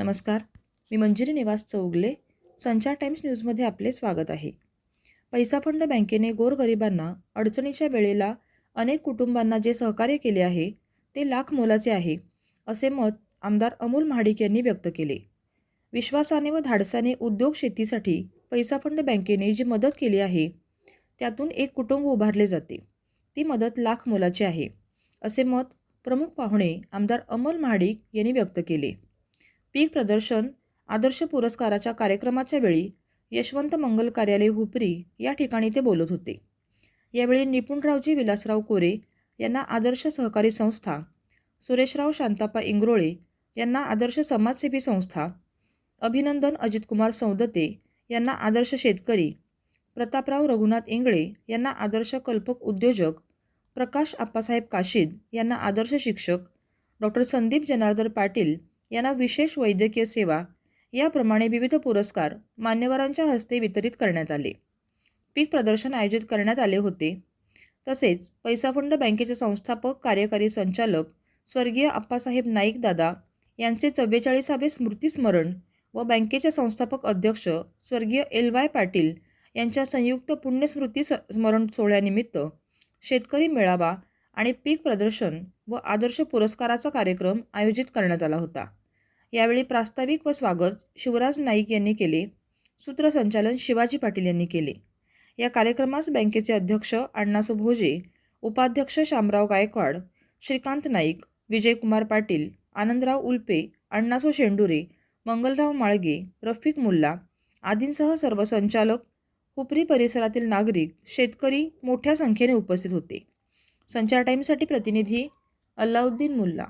नमस्कार. मी मंजिरी निवास चौगले संचार टाइम्स न्यूजमध्ये आपले स्वागत आहे. पैसा फंड बँकेने गोरगरिबांना अडचणीच्या वेळेला अनेक कुटुंबांना जे सहकार्य केले आहे ते लाख मोलाचे आहे असे मत आमदार अमोल महाडिक यांनी व्यक्त केले. विश्वासाने व धाडसाने उद्योग शेतीसाठी पैसा फंड बँकेने जी मदत केली आहे त्यातून एक कुटुंब उभारले जाते. ती मदत लाख मोलाची आहे असे मत प्रमुख पाहुणे आमदार अमोल महाडिक यांनी व्यक्त केले. पीक प्रदर्शन आदर्श पुरस्काराच्या कार्यक्रमाच्या वेळी यशवंत मंगल कार्यालय हुपरी या ठिकाणी ते बोलत होते. यावेळी निपुणरावजी विलासराव कोरे यांना आदर्श सहकारी संस्था सुरेशराव शांताप्पा इंगरोळे यांना आदर्श समाजसेवी संस्था अभिनंदन अजितकुमार सौदते यांना आदर्श शेतकरी प्रतापराव रघुनाथ इंगळे यांना आदर्श कल्पक उद्योजक प्रकाश आप्पासाहेब काशीद यांना आदर्श शिक्षक डॉक्टर संदीप जनार्दन पाटील यांना विशेष वैद्यकीय सेवा याप्रमाणे विविध पुरस्कार मान्यवरांच्या हस्ते वितरित करण्यात आले. पीक प्रदर्शन आयोजित करण्यात आले होते. तसेच पैसा फंड बँकेचे संस्थापक कार्यकारी संचालक स्वर्गीय आप्पासाहेब नाईक दादा यांचे चव्वेचाळीसावे स्मृतिस्मरण व बँकेचे संस्थापक अध्यक्ष स्वर्गीय एल वाय पाटील यांच्या संयुक्त पुण्यस्मृती स स्मरण सोहळ्यानिमित्त शेतकरी मेळावा आणि पीक प्रदर्शन व आदर्श पुरस्काराचा कार्यक्रम आयोजित करण्यात आला होता. यावेळी प्रास्ताविक व स्वागत शिवराज नाईक यांनी केले. सूत्रसंचालन शिवाजी पाटील यांनी केले. या कार्यक्रमास बँकेचे अध्यक्ष अण्णासू भोजे उपाध्यक्ष शामराव गायकवाड श्रीकांत नाईक विजयकुमार पाटील आनंदराव उल्पे अण्णासू शेंडुरे मंगलराव माळगे रफिक मुल्ला आदींसह सर्व संचालक हुपरी परिसरातील नागरिक शेतकरी मोठ्या संख्येने उपस्थित होते. संचार टाईमसाठी प्रतिनिधी अल्लाउद्दीन मुल्ला.